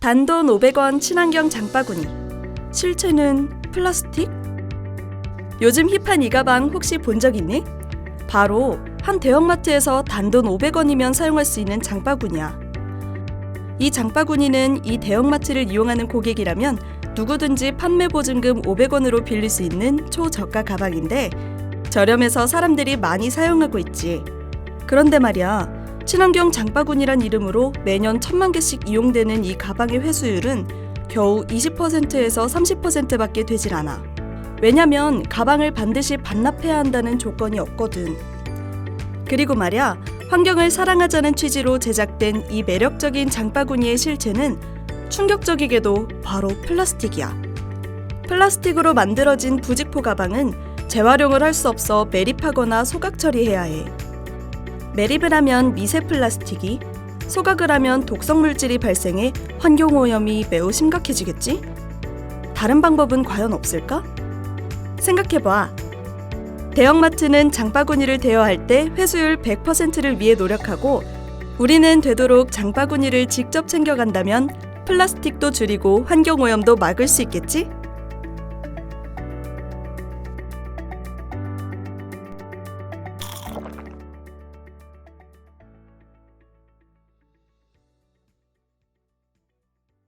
단돈 500원 친환경 장바구니. 실체는 플라스틱? 요즘 힙한 이 가방 혹시 본 적 있니? 바로 한 대형마트에서 단돈 500원이면 사용할 수 있는 장바구니야. 이 장바구니는 이 대형마트를 이용하는 고객이라면 누구든지 판매 보증금 500원으로 빌릴 수 있는 초저가 가방인데 저렴해서 사람들이 많이 사용하고 있지. 그런데 말이야. 친환경 장바구니란 이름으로 매년 천만 개씩 이용되는 이 가방의 회수율은 겨우 20%에서 30%밖에 되질 않아. 왜냐면 가방을 반드시 반납해야 한다는 조건이 없거든. 그리고 말야, 환경을 사랑하자는 취지로 제작된 이 매력적인 장바구니의 실체는 충격적이게도 바로 플라스틱이야. 플라스틱으로 만들어진 부직포 가방은 재활용을 할 수 없어 매립하거나 소각 처리해야 해. 매립을 하면 미세 플라스틱이, 소각을 하면 독성 물질이 발생해 환경 오염이 매우 심각해지겠지? 다른 방법은 과연 없을까? 생각해봐. 대형마트는 장바구니를 대여할 때 회수율 100%를 위해 노력하고 우리는 되도록 장바구니를 직접 챙겨간다면 플라스틱도 줄이고 환경 오염도 막을 수 있겠지?